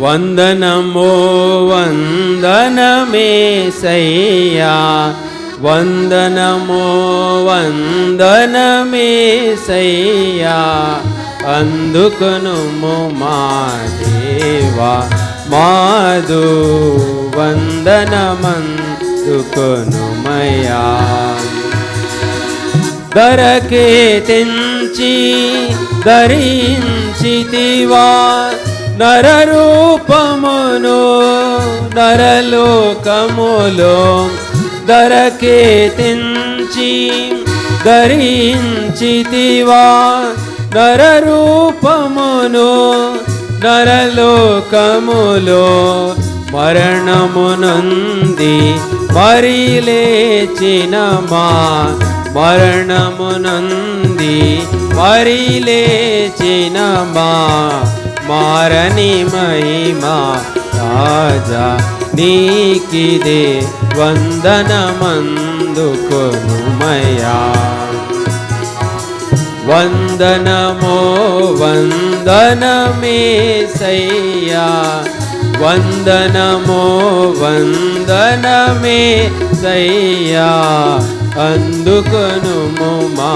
वन्दनमो वन्दनं सैया। वन्दनमो वन्दनमे सैया। बन्दुकनुमदेवा दरकेतिञ्चि करकेतिञ्चि करीञ्चिदिवा నరరూపమును నరలోకములో దరకేతించి తెంచి ధరించితివా. నరరూపమును నరలోకములో మరణమునంది మరి లేచిన మా. మరణమునంది మరి లేచిన మా. మారని మహిమా రాజా నీకిదే వందనమందుకొనుమయా వందనమో వందనమే సయ్యా వందనమో వందనమే సయ్యా అందుకొనుము మా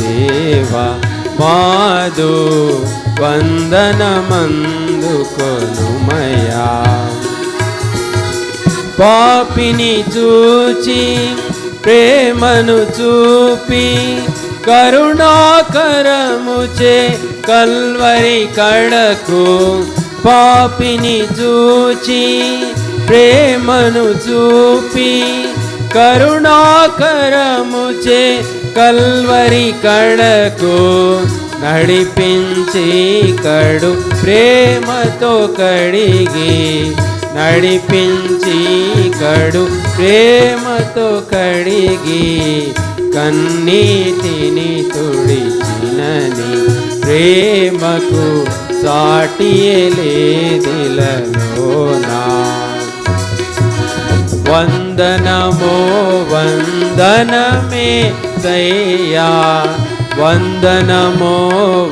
దేవా మాదు వందనమందుకొనుమయా పాపిని చూచి ప్రేమను చూపి కరుణాకరముచే కల్వరి కడకు. పాపిని చూచి ప్రేమను చూపి కరుణాకరముచే కల్వరి కడకు. నడిపించి కడు ప్రేమతో కడిగి నడిపించి కడు ప్రేమతో కడిగి కన్నీటిని తుడిచినని ప్రేమకు సాటియలేదిలలోనా వందనమో వందనమే సయ్యా వందనమో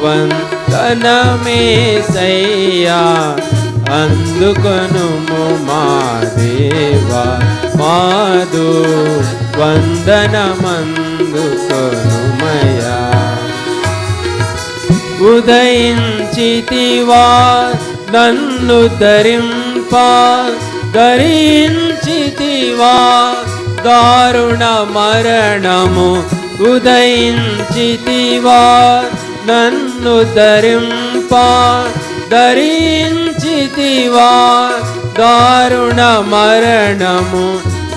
వందనమే సయ్యా అందుకొనుము మా దేవా మాదు వందనమందుకొనుమయా ఉదయించితివా నన్ను ధరింప ధరించితివా దారుణ మరణము ఉదయించితివా నన్ను ధరింపా ధరించితివా దారుణ మరణము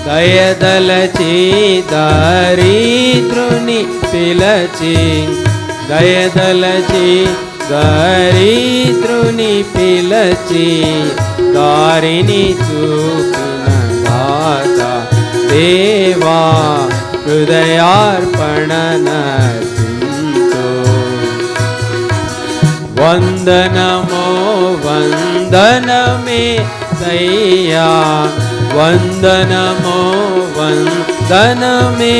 దయదలచి దారిద్రుని పిలచి దయదలచి దారిద్రుని పిలచి దారిని చూపిన దేవా హృదయార్పణ నర్పించు వందనమో వందనమే సయ్యా వందనమో వందనమే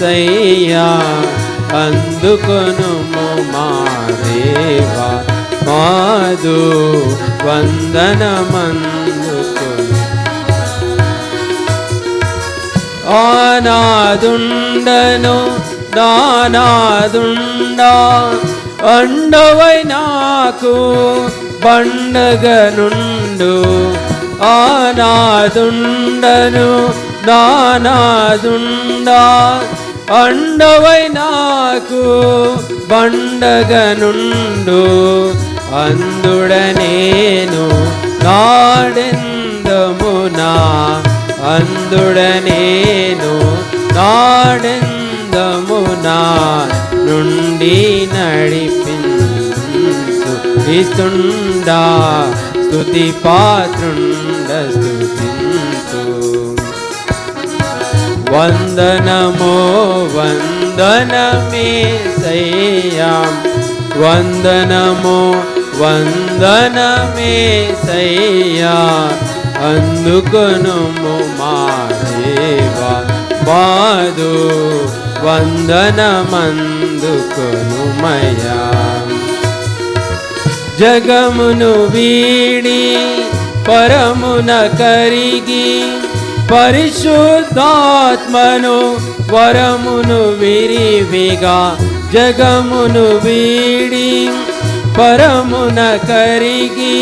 సయ్యా అందుకొనుము మా దేవా మాదు వందనమందుకొను ఆనాదుండను నానాదుండా అండవై నాకు పండగనుండు ఆనాదుండను నానాదుండా అండవై నాకు బండగనుండు అందుడనేను నాడెందమునా అందుడనేను నాడెందమునా నుండి నడిపించు ఇస్తుండా స్తుతి పాత్రుండ స్తుతించు వందనమో వందనమే సయ్యాం వందనమో వందనమే సయ్యా అందుకొనుము మా దేవా మాదు వందనమందుకొనుమయా జగమును వీడి పరమున కరిగి పరిశుద్ధాత్మను వరమును విరివిగా జగమును వీడి పరమున కరిగి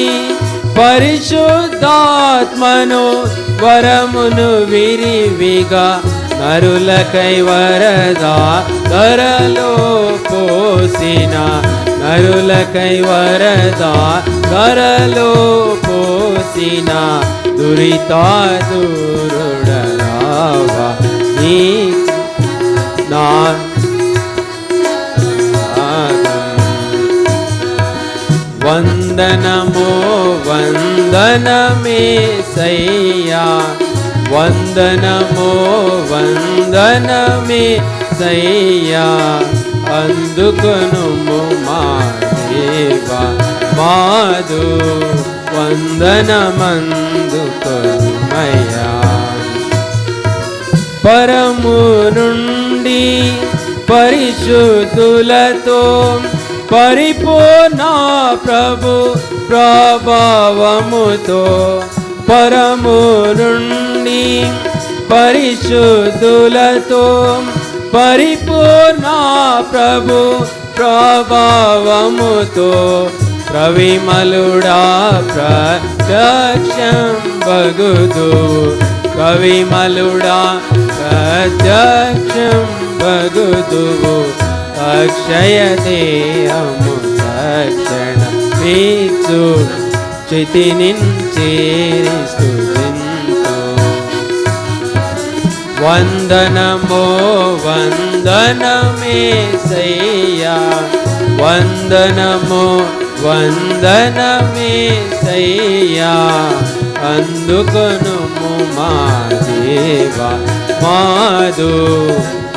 పరిశుద్ధాత్మను వరమును విరివిగా నరులకై వరదా ధరలో పోసిన నరులకై వరదా ధరలో పోసిన దురితా దూరుడరావా నీ నా వందనమో వందనమే సయ్యా. వందనమో వందనమే సయ్యా. అందుకొను మా దేవా మాదు వందనమందుకొనుమయ్యా. పరము నుండి పరిశుద్ధులతో పరిపూర్ణ ప్రభు ప్రభావముతో పరము నుండి పరిశుద్ధులతో పరిపూర్ణ ప్రభు ప్రభావముతో ప్రవిమలుడా ప్రత్యక్షం బగుదు. కవిమలుడా ప్రత్యక్షం బగుదువు అక్షయ దేహము పీచు చితి నించేరిస్తూ వందనమో వందనమే సయ్యా. వందనమో వందనమే సయ్యా. అందుకొను మా దేవా మాధు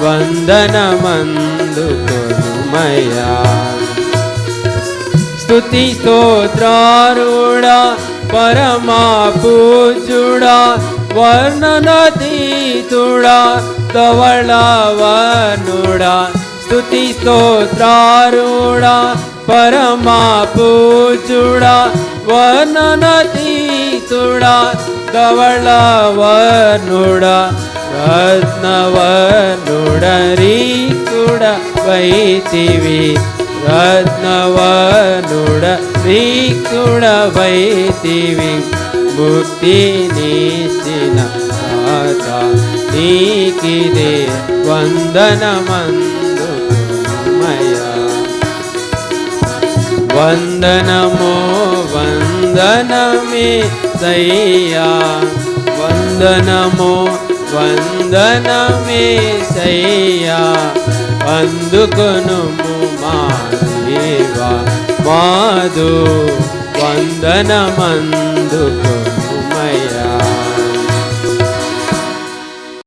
వందనమందుకొనుమయ్యా. స్తుతి స్తోత్రారుడా పరమా పూజుడా వర్ణనతీతుడా ధవళవనుడా. స్తుతి స్తోత్రారుడా పరమా పూజుడా వర్ణనతీతుడా ధవళవనుడా. రత్నవనుడరీకుడ వైతివి రత్నవనుడ రీకుడ వైతివి ముక్తి నీసిన తాత నీకిదే వందనమందుమయా వందనమో వందనమే దయ్యా వందనమో వందనమే సయ్యా అందుకును మా దేవా మాదు వందనమందుకొను